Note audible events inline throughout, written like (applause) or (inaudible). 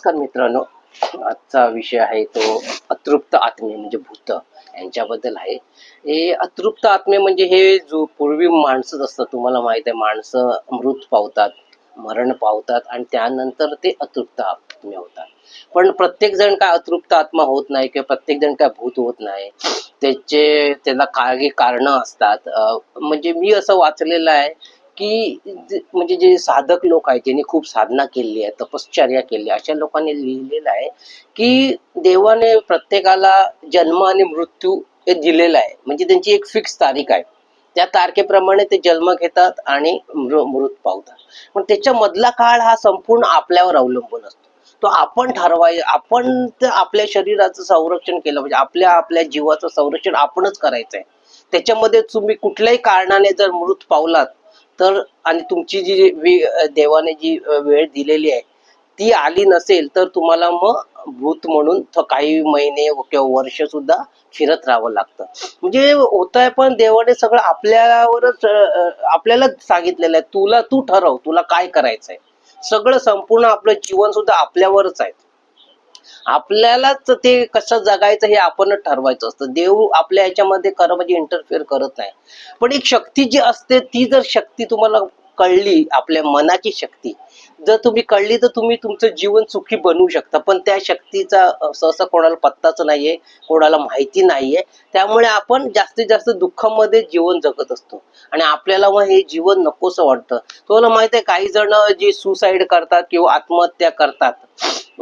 नमस्कार मित्रांनो. आजचा विषय आहे तो अतृप्त आत्मे म्हणजे भूत यांच्याबद्दल आहे. हे अतृप्त आत्मे म्हणजे हे जो पूर्वी माणसंच असतात तुम्हाला माहीत आहे माणसं मृत पावतात मरण पावतात आणि त्यानंतर ते अतृप्त आत्मे होतात. पण प्रत्येक जण काय अतृप्त आत्मा होत नाही किंवा प्रत्येक जण काय भूत होत नाही त्याचे त्याला काही कारण असतात. म्हणजे मी असं वाचलेलं आहे की म्हणजे जे साधक लोक आहेत ज्यांनी खूप साधना केली आहे तपश्चर्या केली आहे, अशा लोकांनी लिहिलेलं आहे की देवाने प्रत्येकाला जन्म आणि मृत्यू हे दिलेलं आहे. म्हणजे त्यांची एक फिक्स तारीख आहे. त्या तारखेप्रमाणे ते जन्म घेतात आणि मृ- मृत पावतात. पण त्याच्या मधला काळ हा संपूर्ण आपल्यावर अवलंबून असतो. तो आपण ठरवाय आपण आपल्या शरीराचं संरक्षण केलं म्हणजे आपल्या आपल्या जीवाचं संरक्षण आपणच करायचं आहे त्याच्यामध्ये तुम्ही कुठल्याही कारणाने जर मृत पावलात तर आणि तुमची जी देवाने जी वेळ दिलेली आहे ती आली नसेल तर तुम्हाला मग भूत म्हणून काही महिने किंवा वर्ष सुद्धा फिरत राहावं लागतं. म्हणजे होत आहे पण देवाने सगळं आपल्यावरच आपल्याला सांगितलेलं आहे. तुला तू ठरव तुला काय करायचंय? सगळं संपूर्ण आपलं जीवन सुद्धा आपल्यावरच आहे. आपल्यालाच ते कसं जगायचं हे आपणच ठरवायचं असतं. देव आपल्या ह्याच्यामध्ये खरं म्हणजे इंटरफिअर करत नाही. पण एक शक्ती जी असते ती जर शक्ती तुम्हाला कळली आपल्या मनाची शक्ती जर तुम्ही कळली तर तुम्ही तुमचं जीवन सुखी बनवू शकता. पण त्या शक्तीचा सहसा कोणाला पत्ताच नाहीये कोणाला माहिती नाहीये. त्यामुळे आपण जास्तीत जास्त दुःखामध्ये जीवन जगत असतो. आणि आपल्याला मग हे जीवन नकोसं वाटतं. तुम्हाला माहीत आहे काही जण जे सुसाईड करतात किंवा आत्महत्या करतात.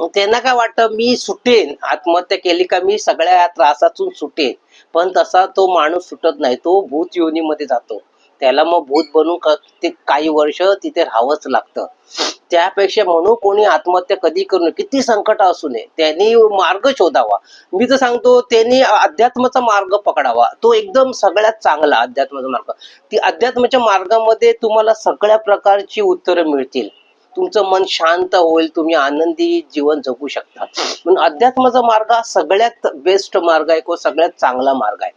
त्यांना काय वाटतं मी सुटेन आत्महत्या केली का मी सगळ्या त्रासातून सुटेन. पण तसा तो माणूस सुटत नाही तो भूत योनीमध्ये जातो. त्याला मग भूत बनून ते काही वर्ष तिथे राहावंच लागतं. त्यापेक्षा म्हणून कोणी आत्महत्या कधी करू नये किती संकट असू नये त्यांनी मार्ग शोधावा. मी तर सांगतो त्यांनी अध्यात्माचा मार्ग पकडावा. तो एकदम सगळ्यात चांगला अध्यात्माचा मार्ग. ती अध्यात्माच्या मार्गामध्ये तुम्हाला सगळ्या प्रकारची उत्तरं मिळतील. तुमचं मन शांत होईल तुम्ही आनंदी जीवन जगू शकता. म्हणून अध्यात्माचा मार्ग हा सगळ्यात बेस्ट मार्ग आहे किंवा सगळ्यात चांगला मार्ग आहे.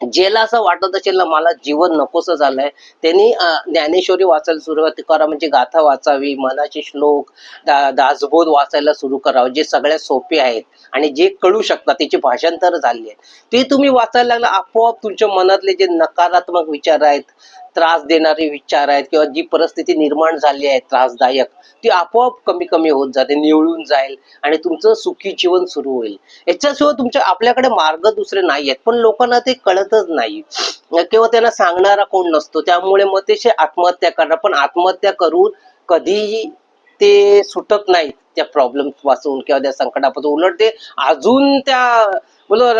ज्याला असं वाटत असेल ना मला जीवन नकोस झालंय त्यांनी ज्ञानेश्वरी वाचायला सुरुवात करा म्हणजे गाथा वाचावी मनाचे श्लोक दा दासबोध वाचायला सुरू करावं जे सगळ्यात सोपे आहेत आणि जे कळू शकतात त्याची भाषांतर झाली आहे. ते तुम्ही वाचायला लागला आपोआप तुमच्या मनातले जे नकारात्मक विचार आहेत त्रास देणारे विचार आहेत किंवा जी परिस्थिती निर्माण झाली आहे त्रासदायक ती आपोआप कमी कमी होत जाते निवळून जाईल आणि तुमचं सुखी जीवन सुरू होईल. याच्याशिवाय तुमच्या आपल्याकडे मार्ग दुसरे नाही आहेत पण लोकांना ते कळतच नाही. किंवा त्यांना सांगणारा कोण नसतो त्यामुळे मग ते आत्महत्या करणार. पण आत्महत्या करून कधीही ते सुटत नाहीत त्या प्रॉब्लेमपासून किंवा त्या संकटापासून. उलट ते अजून त्या बरोबर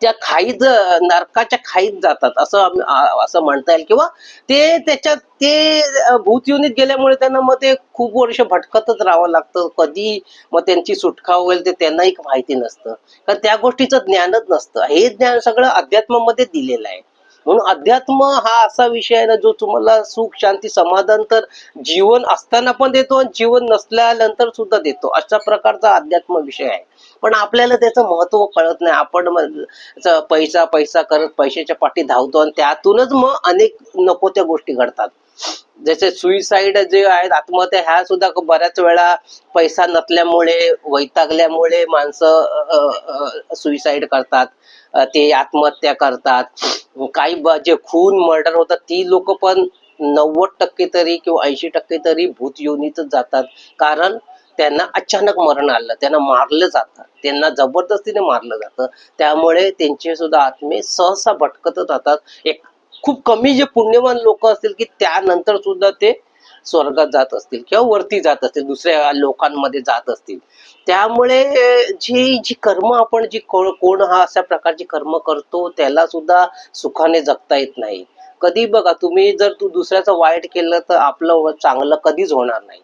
त्या खाईत नरकाच्या खाईत जातात असं असं म्हणता येईल. किंवा ते त्याच्यात ते भूत युनित गेल्यामुळे त्यांना मग ते खूप वर्ष भटकतच राहावं लागतं. कधी मग त्यांची सुटका होईल ते त्यांनाही माहिती नसतं. कारण त्या गोष्टीचं ज्ञानच नसतं. हे ज्ञान सगळं अध्यात्मामध्ये दिलेलं आहे. म्हणून अध्यात्म हा असा विषय आहे ना जो तुम्हाला सुख शांती समाधान तर जीवन असताना पण देतो आणि जीवन नसल्यानंतर सुद्धा देतो. अशा प्रकारचा अध्यात्म विषय आहे. पण आपल्याला त्याचं महत्त्व कळत नाही. आपण पैसा पैसा करत पैशाच्या पाठी धावतो आणि त्यातूनच मग अनेक नको त्या गोष्टी घडतात. जसे सुईसाईड जे आहेत आत्महत्या ह्या सुद्धा बऱ्याच वेळा पैसा नसल्यामुळे वैतागल्यामुळे माणसं सुईसाईड करतात. ते आत्महत्या करतात. काही जे खून मर्डर होतात ती लोक पण नव्वद टक्के तरी किंवा ऐंशी टक्के तरी भूत योनीतच जातात. कारण त्यांना अचानक मरण आलं. त्यांना मारलं जातं. त्यांना जबरदस्तीने मारलं जातं. त्यामुळे त्यांचे सुद्धा आत्मे सहसा भटकतच राहतात. एक खूप कमी जे पुण्यवान लोक असतील की त्यानंतर सुद्धा ते स्वर्गात जात असतील किंवा वरती जात असतील दुसऱ्या लोकांमध्ये जात असतील. त्यामुळे जी जी कर्म आपण जी कोण हा अशा प्रकारची कर्म करतो त्याला सुद्धा सुखाने जगता येत नाही. कधी बघा तुम्ही जर तू दुसऱ्याचं वाईट केलं तर आपलं चांगलं कधीच होणार नाही.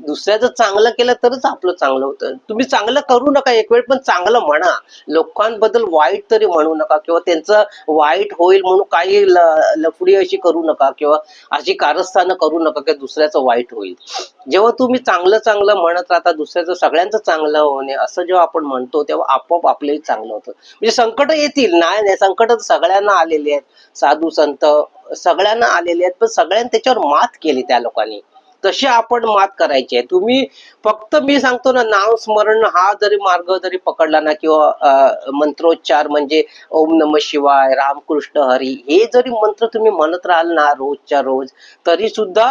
दुसऱ्याचं चांगलं केलं तरच आपलं चांगलं होतं. तुम्ही चांगलं करू नका एक वेळ पण चांगलं म्हणा. लोकांबद्दल वाईट तरी म्हणू नका किंवा त्यांचं वाईट होईल म्हणून काही लफडी अशी करू नका किंवा अशी कारस्थानं करू नका की दुसऱ्याचं वाईट होईल. जेव्हा तुम्ही चांगलं चांगलं म्हणत राहता दुसऱ्याचं सगळ्यांचं चांगलं होणे असं जेव्हा आपण म्हणतो तेव्हा आपोआप आपलंही चांगलं होतं. म्हणजे संकट येतील नाही नाही संकट सगळ्यांना आलेली आहेत. साधू संत सगळ्यांना आलेले आहेत पण सगळ्यांनी त्याच्यावर मात केली त्या लोकांनी. तशी आपण मात करायची आहे. तुम्ही फक्त मी सांगतो ना नाव स्मरण हा जरी मार्ग जरी पकडला ना किंवा मंत्रोच्चार म्हणजे ओम नम शिवाय रामकृष्ण हरी हे जरी मंत्र तुम्ही म्हणत राहाल ना रोजच्या रोज तरी सुद्धा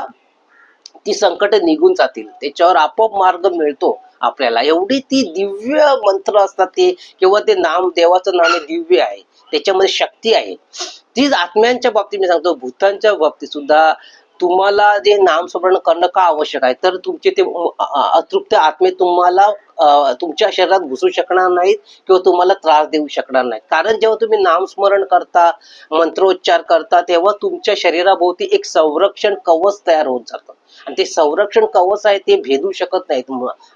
ती संकट निघून जातील. त्याच्यावर आपोआप मार्ग मिळतो आपल्याला. एवढी ती दिव्य मंत्र असतात ते किंवा ते नाम देवाचं नाम दिव्य आहे. त्याच्यामध्ये शक्ती आहे. तीच आत्म्यांच्या बाबतीत मी सांगतो भूतांच्या बाबतीत सुद्धा तुम्हाला जे नामस्मरण करणं का आवश्यक आहे? तर तुमचे ते अतृप्त आत्मे तुम्हाला तुमच्या शरीरात घुसू शकणार नाहीत किंवा तुम्हाला त्रास देऊ शकणार नाहीत. कारण जेव्हा तुम्ही नामस्मरण करता मंत्रोच्चार करता तेव्हा तुमच्या शरीराभोवती एक संरक्षण कवच तयार होत जातं. आणि ते संरक्षण कवच आहे ते भेदू शकत नाहीत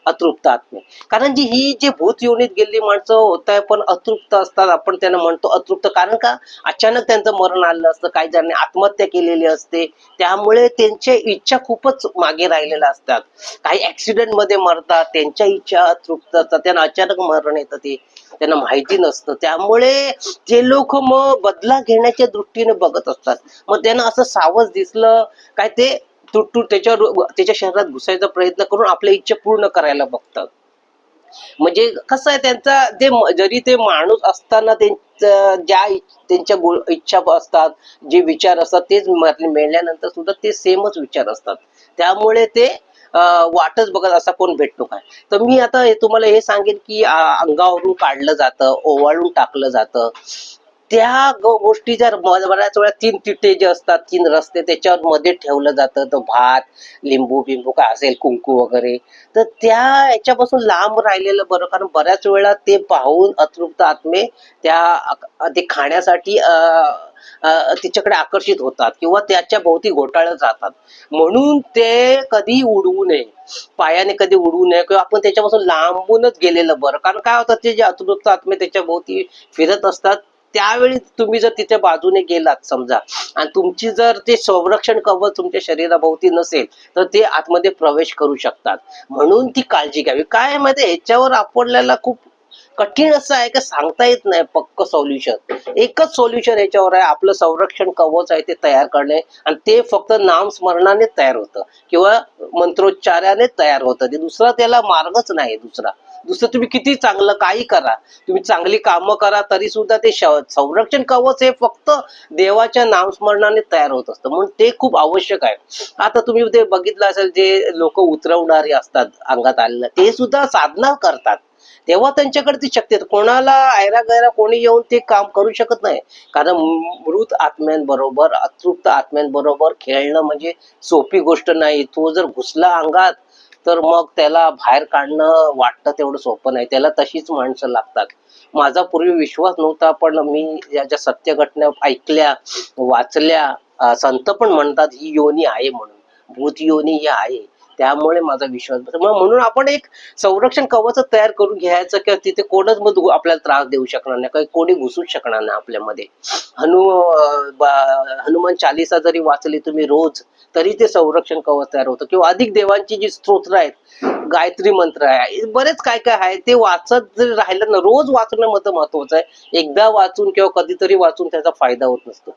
अतृप्त आत्मे. कारण जी ही जे भूत योनीत गेलेली माणसं होत आहे पण अतृप्त असतात आपण त्यांना म्हणतो अतृप्त. कारण का? अचानक त्यांचं मरण आलं असतं काही जणांनी आत्महत्या केलेली असते. त्यामुळे त्यांच्या इच्छा खूपच मागे राहिलेल्या असतात. काही ऍक्सिडेंटमध्ये मरतात त्यांच्या इच्छा अतृप्त असतात त्यांना अचानक मरण येतं ते. त्यांना माहिती नसतं. त्यामुळे जे लोक मग बदला घेण्याच्या दृष्टीने बघत असतात. मग त्यांना असं सावज दिसलं काय ते तू त्याच्यावर त्याच्या शरीरात घुसायचा प्रयत्न करून आपल्या इच्छा पूर्ण करायला बघतात. म्हणजे कसं आहे त्यांचा ते जरी ते माणूस असताना त्यांचं ज्या त्यांच्या गो- इच्छा असतात जे विचार असतात तेच मरले- मेल्यानंतर सुद्धा ते सेमच विचार असतात. त्यामुळे ते वाटच बघत असा कोण भेटतो काय? तर मी आता हे तुम्हाला हे सांगेन की अंगावरून काढलं जातं ओवाळून टाकलं जातं. त्या गोष्टी जर बऱ्याच वेळा तीन तिटे जे असतात तीन रस्ते त्याच्यावर मध्ये ठेवलं जातं. तर भात लिंबू बिंबू काय असेल कुंकू वगैरे. तर त्या याच्यापासून लांब राहिलेलं बरं. कारण बऱ्याच वेळा ते पाहून अतृप्त आत्मे त्या ते खाण्यासाठी तिच्याकडे आकर्षित होतात किंवा त्याच्या भोवती घोटाळत जातात. म्हणून ते कधी उडवू नये. पायाने कधी उडवू नये किंवा आपण त्याच्यापासून लांबूनच गेलेलं बरं. कारण काय होतं ते जे अतृप्त आत्मे त्याच्या भोवती फिरत असतात त्यावेळी तुम्ही जर तिथे बाजूने गेलात समजा आणि तुमची जर ते संरक्षण कवच तुमच्या शरीराभोवती नसेल तर ते आतमध्ये प्रवेश करू शकतात. म्हणून ती काळजी घ्यावी. काय माहिती ह्याच्यावर आपल्याला खूप कठीण असं आहे का सांगता येत नाही पक्क सोल्युशन एकच सोल्युशन याच्यावर आहे आपलं संरक्षण कवच आहे ते तयार करणे आणि ते फक्त नाम स्मरणाने तयार होतं. किंवा मंत्रोच्चाराने तयार होतं. ते दुसरा त्याला मार्गच नाही दुसरा. दुसरं तुम्ही किती चांगलं काही करा. तुम्ही चांगली कामं करा तरी सुद्धा ते संरक्षण कवच हे फक्त देवाच्या नामस्मरणाने तयार होत असतं. म्हणून ते खूप आवश्यक आहे. आता तुम्ही ते बघितलं असेल जे लोक उतरवणारे असतात अंगात आलेलं ते सुद्धा साधना करतात. तेव्हा त्यांच्याकडे ती शक्ती कोणाला आयरा गैरा कोणी येऊन ते काम करू शकत नाही. कारण मृत आत्म्यांबरोबर अतृप्त आत्म्यांबरोबर खेळणं म्हणजे सोपी गोष्ट नाही. तो जर घुसला अंगात तर मग त्याला बाहेर काढणं वाटतं तेवढं सोपं नाही. त्याला तशीच माणसं लागतात. माझा पूर्वी विश्वास नव्हता पण मी ज्या ज्या सत्य घटना ऐकल्या वाचल्या संत पण म्हणतात ही योनी आहे म्हणून. भूत योनी ही आहे. त्यामुळे माझा विश्वास म्हणून आपण एक संरक्षण कवच तयार करून घ्यायचं किंवा तिथे कोणच मग आपल्याला त्रास देऊ शकणार नाही. काही कोणी घुसूच शकणार नाही आपल्यामध्ये. हनु हनुमान चालिसा जरी वाचली तुम्ही रोज तरी ते संरक्षण कवच तयार होतं. किंवा अधिक देवांची जी स्तोत्र आहेत गायत्री मंत्र आहे बरेच काय काय आहे ते वाचत जरी राहिलं ना रोज वाचणं मत महत्वाचं आहे. एकदा वाचून किंवा कधीतरी वाचून त्याचा फायदा होत नसतो.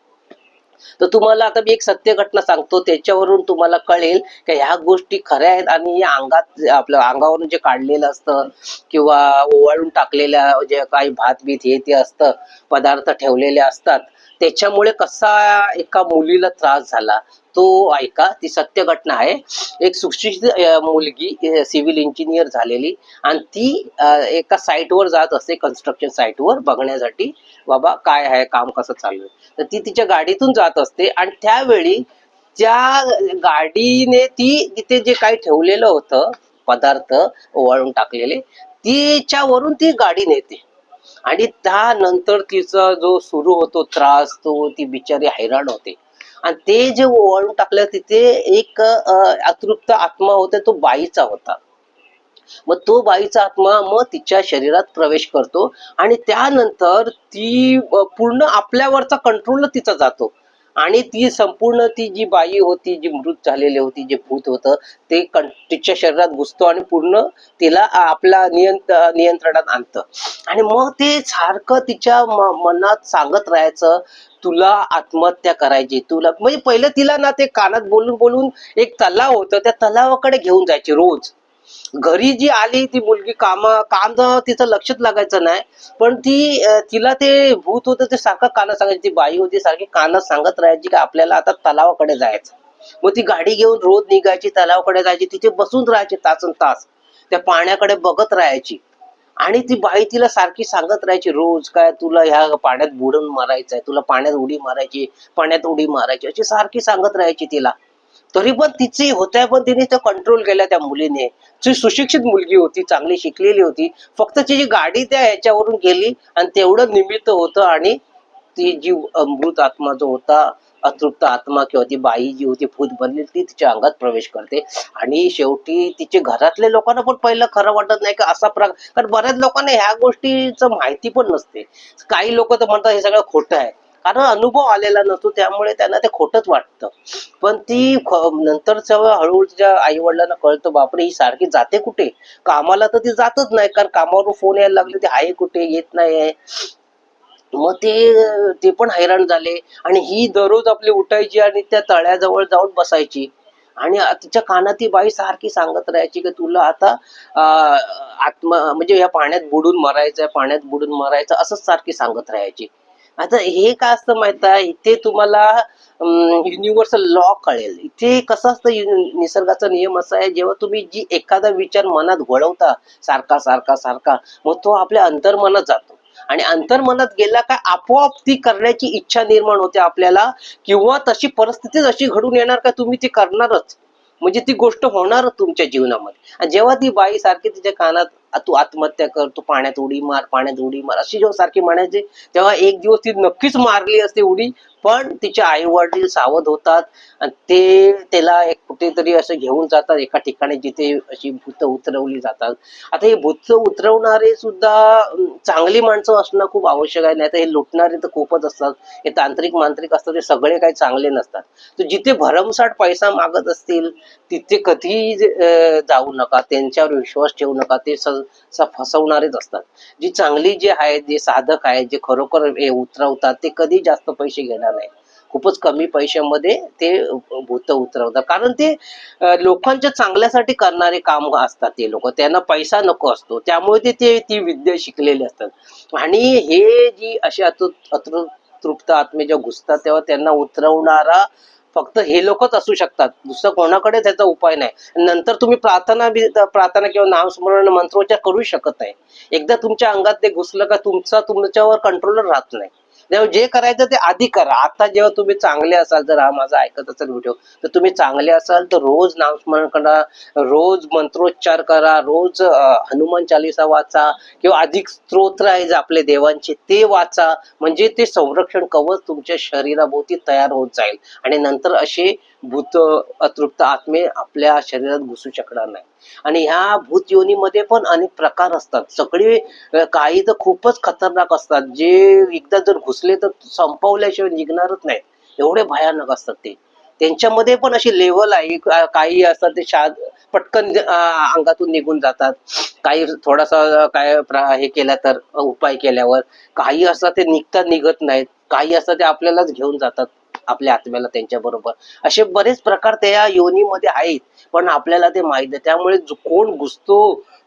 तर तुम्हाला आता मी एक सत्य घटना सांगतो त्याच्यावरून तुम्हाला कळेल की ह्या गोष्टी खऱ्या आहेत आणि या अंगात आपल्या अंगावरून जे काढलेलं असतं किंवा ओवाळून टाकलेल्या जे काही भात बीत हे ते असतं पदार्थ ठेवलेले असतात त्याच्यामुळे कसा एका मुलीला त्रास झाला? तो ऐका ती सत्य घटना आहे. एक सुशिक्षित मुलगी सिव्हिल इंजिनियर झालेली आणि ती एका साईटवर जात असते कन्स्ट्रक्शन साईटवर बघण्यासाठी. बाबा काय आहे काम कसं चालू आहे तर ती तिच्या गाडीतून जात असते आणि त्यावेळी त्या गाडीने ती तिथे जे काही ठेवलेलं होतं पदार्थ ओवाळून टाकलेले तिच्यावरून ती गाडी नेते. आणि त्यानंतर तिचा जो सुरू होतो त्रास तो ती बिचारी हैराण होते. आणि ते जे ओवाळून टाकलं तिथे एक अतृप्त आत्मा होता तो बाईचा होता. मग तो बाईचा आत्मा मग तिच्या शरीरात प्रवेश करतो आणि त्यानंतर ती पूर्ण आपल्यावरचा कंट्रोल तिचा जातो. आणि ती संपूर्ण ती जी बाई होती जी मृत झालेली होती जे भूत होतं ते तिच्या शरीरात घुसतो आणि पूर्ण तिला आपला आपल्या नियंत नियंत्रणात आणतं. आणि मग ते सारखं तिच्या म- मनात सांगत राहायचं तुला आत्महत्या करायची तुला म्हणजे पहिलं तिला ना ते कानात बोलून बोलून एक तलाव होतं त्या तलावाकडे घेऊन जायचे रोज. घरी जी आली ती मुलगी कामा काम तर तिचं लक्षच लागायचं नाही. पण ती तिला ते भूत होतं ते सारखं कानात सांगायची ती बाई होती सारखी कानात सांगत राहायची की आपल्याला आता तलावाकडे जायचं. मग ती गाडी घेऊन रोज निघायची तलावाकडे जायची तिथे बसून राहायची तासन तास. त्या पाण्याकडे बघत राहायची. आणि ती बाई तिला सारखी सांगत राहायची रोज काय तुला ह्या पाण्यात बुडून मारायचंय तुला पाण्यात उडी मारायची पाण्यात उडी मारायची अशी सारखी सांगत राहायची तिला. तरी पण तिची होत्या पण तिने त्या कंट्रोल केला त्या मुलीने. ती सुशिक्षित मुलगी होती चांगली शिकलेली होती फक्त तिची गाडी त्या ह्याच्यावरून गेली आणि तेवढं निमित्त होतं आणि ती जी अमृत आत्मा जो होता अतृप्त आत्मा किंवा ती बाई जी होती भूत बनली ती तिच्या अंगात प्रवेश करते. आणि शेवटी तिचे घरातल्या लोकांना पण पहिलं खरं वाटत नाही का असा प्रकार कारण बऱ्याच लोकांना ह्या गोष्टीचं माहिती पण नसते. काही लोक तर म्हणतात हे सगळं खोटं आहे. कारण अनुभव आलेला नसतो त्यामुळे त्यांना ते खोटच वाटतं. पण ती नंतर हळूहळू तिच्या आई वडिलांना कळतं बापरे ही सारखी जाते कुठे? कामाला तर ती जातच नाही कारण कामावरून फोन यायला लागले ते आहे कुठे? येत नाही आहे. मग ते ते पण हैराण झाले आणि ही दररोज आपली उठायची आणि त्या तळ्याजवळ जाऊन बसायची. आणि तिच्या कानात ती बाई सारखी सांगत राहायची की तुला आता आत्मा म्हणजे या पाण्यात बुडून मरायचंय पाण्यात बुडून मरायचं असंच सारखी सांगत राहायची. आता हे काय असतं माहीत आहे? इथे तुम्हाला युनिव्हर्सल लॉ कळेल. इथे कसं असतं निसर्गाचा नियम असा आहे जेव्हा तुम्ही जी एखादा विचार मनात घोळवता सारखा सारखा सारखा मग तो आपल्या अंतर्मनात जातो. आणि अंतर्मनात गेला का आपोआप ती करण्याची इच्छा निर्माण होते आपल्याला किंवा तशी परिस्थितीच अशी घडून येणार का तुम्ही ती करणारच? म्हणजे ती गोष्ट होणार तुमच्या जीवनामध्ये. आणि जेव्हा ती बाई सारखी तिच्या कानात तू आत्महत्या कर तू पाण्यात उडी मार पाण्यात उडी मार अशी जेव्हा सारखी म्हणायची तेव्हा एक दिवस ती नक्कीच मारली असते उडी पण तिचे आई वडील सावध होतात आणि ते त्याला एक कुठेतरी असं घेऊन जातात एका ठिकाणी जिथे अशी भूत उतरवली जातात. आता हे भूत उतरवणारे सुद्धा चांगली माणसं असणं खूप आवश्यक आहे नाही तर हे लुटणारे तर खूपच असतात. हे तांत्रिक मांत्रिक असतात ते सगळे काही चांगले नसतात. तर जिथे भरमसाठ पैसा मागत असतील तिथे कधीही जाऊ नका त्यांच्यावर विश्वास ठेवू नका ते स फसवणारेच असतात. जी चांगली जे आहे जे साधक आहेत जे खरोखर हे उतरवतात ते कधी जास्त पैसे घेणार नाही खूपच कमी पैशामध्ये ते भूत उतरवतात. कारण ते लोकांच्या चांगल्यासाठी करणारे काम असतात ते लोक. त्यांना पैसा नको असतो. त्यामुळे ते ते ती विद्या शिकलेले असतात. आणि हे जी अशी अतृ अतृप्त आत्मे जेव्हा घुसतात तेव्हा त्यांना उतरवणारा फक्त हे लोकच असू शकतात. दुसरं कोणाकडे त्याचा उपाय नाही. नंतर तुम्ही प्रार्थना प्रार्थना किंवा नामस्मरण मंत्रोच्चार करू शकत नाही. एकदा तुमच्या अंगात ते घुसलं का तुमचा तुमच्यावर कंट्रोलर राहत नाही. तेव्हा जे करायचं ते आधी करा. आता जेव्हा तुम्ही चांगले असाल जर हा माझा ऐकत असेल व्हिडिओ तर तुम्ही चांगले असाल तर रोज नामस्मरण करा. रोज मंत्रोच्चार करा. रोज हनुमान चालिसा वाचा किंवा अधिक स्तोत्र आहे जे आपले देवांचे ते वाचा. म्हणजे ते संरक्षण कवच तुमच्या शरीराभोवती तयार होत जाईल. आणि नंतर असे भूत अतृप्त आत्मे आपल्या शरीरात घुसू शकणार नाही. आणि ह्या भूत योनीमध्ये पण अनेक प्रकार असतात. सगळे काही तर खूपच खतरनाक असतात. जे एकदा जर घुसले तर संपवल्याशिवाय निघणारच नाहीत. एवढे भयानक असतात ते. त्यांच्यामध्ये पण अशी लेवल आहे. काही असतात ते शाद पटकन अंगातून निघून जातात. काही थोडासा काय हे केला तर उपाय केल्यावर. काही असतात ते निघतात निघत नाहीत. काही असतात ते आपल्यालाच घेऊन जातात. आपल्या आत्म्याला त्यांच्या बरोबर. असे बरेच प्रकार त्या योनीमध्ये आहेत. पण आपल्याला ते माहीत आहे त्यामुळे जो कोण घुसतो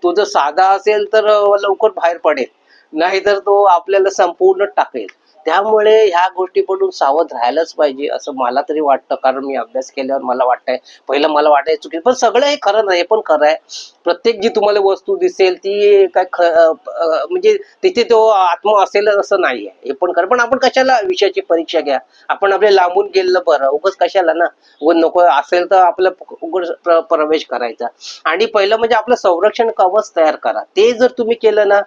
तो जर साधा असेल तर लवकर बाहेर पडेल. नाहीतर तो आपल्याला संपूर्ण टाकेल. त्यामुळे ह्या गोष्टीपासून सावध राहायलाच पाहिजे असं मला तरी वाटतं. कारण मी अभ्यास केल्यावर मला वाटतंय पहिलं मला वाटायचं चुकी पण सगळं हे खरं नाही हे पण खरं आहे. प्रत्येक जी तुम्हाला वस्तू दिसेल ती काय ख- म्हणजे तिथे तो आत्मा असेल असं नाहीये. हे पण खरं पण आपण कशाला विषयाची परीक्षा घ्या? आपण आपल्या लांबून गेलेलं बरं. उगच कशाला ना? उगाच नको असेल तर आपलं उघड प्रवेश करायचा. आणि पहिलं म्हणजे आपलं संरक्षण कवच तयार करा. ते जर तुम्ही केलं ना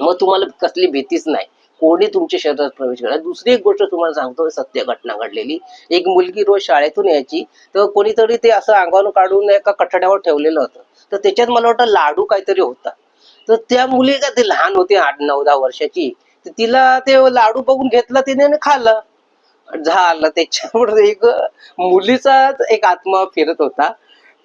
मग तुम्हाला कसली भीतीच नाही. कोणी तुमच्या शरीरात प्रवेश करणार दुसरी एक गोष्ट तुम्हाला सांगतो सत्य घटना घडलेली. एक मुलगी रोज शाळेतून यायची तर कोणीतरी ते असं अंगावर काढून एका कठड्यावर ठेवलेलं होतं. तर त्याच्यात मला वाटतं लाडू काहीतरी होता. तर त्या मुली का ते लहान होती आठ नऊ दहा वर्षाची तर तिला ते लाडू बघून घेतला तिने आणि खाल्लं. झालं त्याच्यामुळे एक मुलीचा एक आत्मा फिरत होता.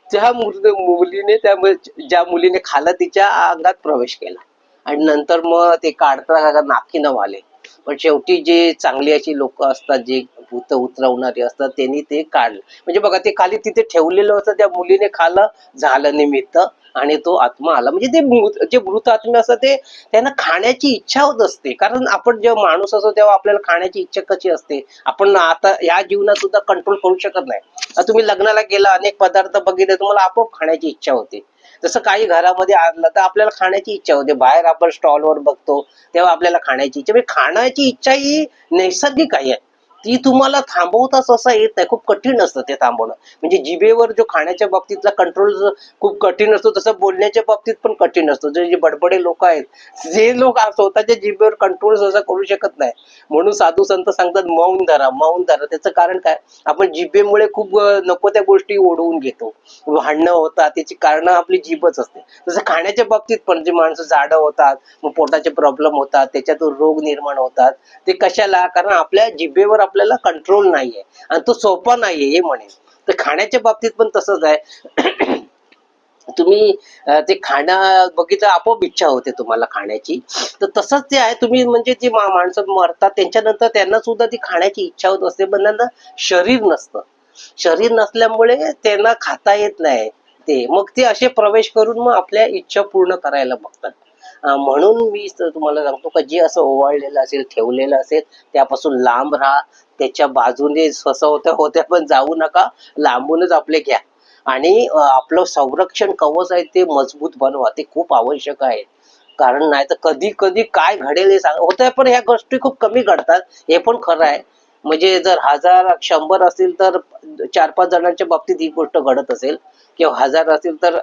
त्या मुलीने त्या ज्या मुलीने खाल्लं तिच्या अंगात प्रवेश केला. आणि नंतर मग ते काढता नाकीनं वाले. पण शेवटी जे चांगली अशी लोक असतात जे भूत उतरवणारे असतात त्यांनी ते काढलं. म्हणजे बघा ते खाली तिथे ठेवलेलं होतं त्या मुलीने खाल्लं झालं निमित्त आणि तो आत्मा आला. म्हणजे ते मृत जे मृत आत्मे असतात ते त्यांना खाण्याची इच्छा होत असते. कारण आपण जेव्हा माणूस असतो तेव्हा आपल्याला खाण्याची इच्छा कशी असते? आपण आता या जीवनात सुद्धा कंट्रोल करू शकत नाही. तुम्ही लग्नाला गेला अनेक पदार्थ बघितले तुम्हाला आपोआप खाण्याची इच्छा होते. जसं काही घरामध्ये आणलं तर आपल्याला खाण्याची इच्छा होते. बाहेर आपण स्टॉलवर बघतो तेव्हा आपल्याला खाण्याची इच्छा. म्हणजे खाण्याची इच्छा ही नैसर्गिक आहे. ती तुम्हाला थांबवताच असं येत नाही. खूप कठीण असतं ते थांबवणं. म्हणजे जिभेवर जो खाण्याच्या बाबतीतला कंट्रोल खूप कठीण असतो तसं बोलण्याच्या बाबतीत पण कठीण असतो. जे जे बडबडे लोक आहेत जे लोक स्वतःच्या जिभेवर कंट्रोल सहसा करू शकत नाही. म्हणून साधू संत सांगतात मौन धरा मौन धरा. त्याचं कारण काय? आपण जिभेमुळे खूप नको त्या गोष्टी ओढवून घेतो. भांडणं होतात त्याची कारण आपली जीभच असते. तसं खाण्याच्या बाबतीत पण जे माणसं जाडं होतात मग पोटाचे प्रॉब्लेम होतात त्याच्यातून रोग निर्माण होतात. ते कशाला? कारण आपल्या जिभेवर आपल्याला कंट्रोल नाहीये. आणि तो सोपा नाहीये हे म्हणेन तर खाण्याच्या बाबतीत पण तसंच आहे. (clears throat) तुम्ही ते खाणं बघितलं आपोआप इच्छा होते तुम्हाला खाण्याची. तर तसंच ते आहे. तुम्ही म्हणजे जी माणसं मरतात त्यांच्यानंतर त्यांना सुद्धा ती खाण्याची इच्छा होत असते पण त्यांना शरीर नसतं. शरीर नसल्यामुळे त्यांना खाता येत नाही ते. मग ते असे प्रवेश करून मग आपल्या इच्छा पूर्ण करायला बघतात. म्हणून मी तुम्हाला सांगतो का जे असं ओवाळलेलं असेल ठेवलेलं असेल त्यापासून लांब राहा. त्याच्या बाजूने स्वतः होत्या होत्या पण जाऊ नका. लांबूनच आपले घ्या. आणि आपलं संरक्षण कवच आहे ते मजबूत बनवा. ते खूप आवश्यक आहे. कारण नाही तर कधी कधी काय घडेल हे सांग होत पण ह्या गोष्टी खूप कमी घडतात. हे पण खरं आहे. म्हणजे जर हजार शंभर असतील तर चार पाच जणांच्या बाबतीत ही गोष्ट घडत असेल. किंवा हजार असतील तर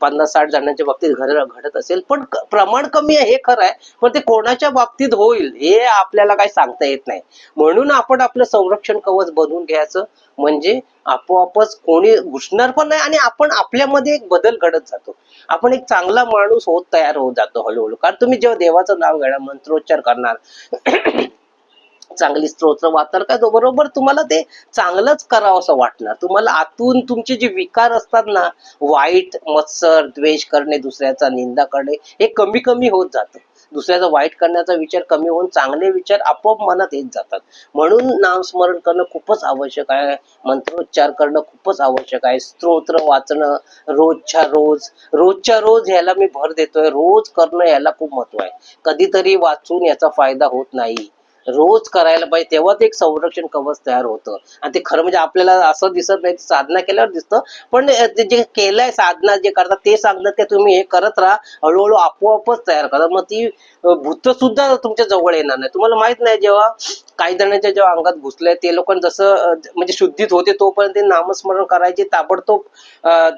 पन्नास साठ जणांच्या बाबतीत घड घडत असेल. पण प्रमाण कमी आहे हे खरं आहे. पण ते कोणाच्या बाबतीत होईल हे आपल्याला काही सांगता येत नाही. म्हणून आपण आपलं संरक्षण कवच बनवून घ्यायचं. म्हणजे आपोआपच कोणी घुसणार पण नाही आणि आपण आपल्यामध्ये एक बदल घडत जातो. आपण एक चांगला माणूस होत तयार होत जातो हळूहळू. कारण तुम्ही जेव्हा देवाचं नाव घेणार मंत्रोच्चार करणार चांगली स्तोत्र वाचणार का? बरोबर तुम्हाला ते चांगलंच करावं असं वाटणार. तुम्हाला आतून तुमचे जे विकार असतात ना वाईट मत्सर द्वेष करणे दुसऱ्याचा निंदा करणे हे कमी कमी होत जातं. दुसऱ्याचा वाईट करण्याचा विचार कमी होऊन चांगले विचार आपोआप मनात येत जातात. म्हणून नामस्मरण करणं खूपच आवश्यक आहे. मंत्रोच्चार करणं खूपच आवश्यक आहे. स्तोत्र वाचणं रोजच्या रोज रोजच्या रोज ह्याला मी भर देतोय. रोज करणं याला खूप महत्त्व आहे. कधीतरी वाचून याचा फायदा होत नाही. रोज करायला पाहिजे तेव्हा ते एक संरक्षण कवच तयार होतं. आणि ते खरं म्हणजे आपल्याला असं दिसत नाही साधना केल्यावर दिसतं. पण ते जे केलंय साधना जे करतात ते सांगतात की तुम्ही हे करत राहा हळूहळू आपोआपच तयार करा. मग ती भूत सुद्धा तुमच्या जवळ येणार नाही. तुम्हाला माहीत नाही जेव्हा काही जणांच्या जेव्हा अंगात घुसलंय ते लोक जसं म्हणजे शुद्धीत होते तोपर्यंत ते नामस्मरण करायचे ताबडतोब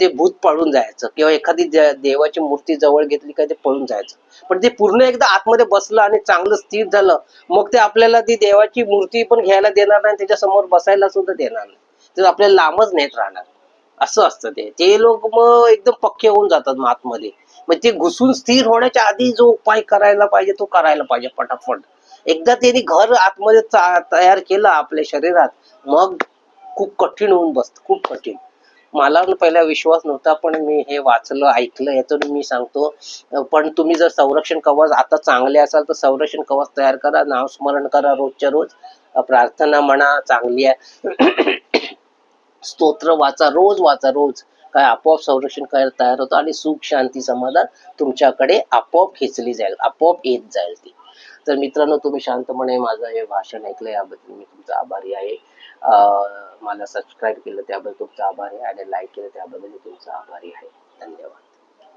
ते भूत पळून जायचं. किंवा एखादी देवाची मूर्ती जवळ घेतली काय ते पळून जायचं. पण ते पूर्ण एकदा आतमध्ये बसलं आणि चांगलं स्थिर झालं मग ते आपल्याला ती देवाची मूर्ती पण घ्यायला देणार नाही त्याच्यासमोर बसायला सुद्धा देणार नाही. ते आपल्याला लांबच नेत राहणार. असं असतं ते. ते लोक मग एकदम पक्के होऊन जातात मग आतमध्ये. मग ते घुसून स्थिर होण्याच्या आधी जो उपाय करायला पाहिजे तो करायला पाहिजे पटापट. एकदा त्यांनी घर आतमध्ये तयार केलं आपल्या शरीरात मग खूप कठीण होऊन बसत. खूप कठीण. मला पहिला विश्वास नव्हता पण मी हे वाचलं ऐकलं यातून मी सांगतो. पण तुम्ही जर संरक्षण कवच आता चांगले असाल तर संरक्षण कवच तयार करा नामस्मरण करा रोजच्या रोज. प्रार्थना म्हणा चांगली आहे. स्तोत्र वाचा रोज वाचा रोज. काय आपोआप संरक्षण करायला तयार होतं आणि सुख शांती समाधान तुमच्याकडे आपोआप खेचली जाईल आपोआप येत जाईल ती. तर मित्रांनो तुम्ही शांतपणे माझं हे भाषण ऐकलं याबद्दल मी तुमचा आभारी आहे. मला सबस्क्राईब केलं त्याबद्दल तुमचा आभारी आहे आणि लाईक केलं त्याबद्दल तुमचा आभारी आहे. धन्यवाद.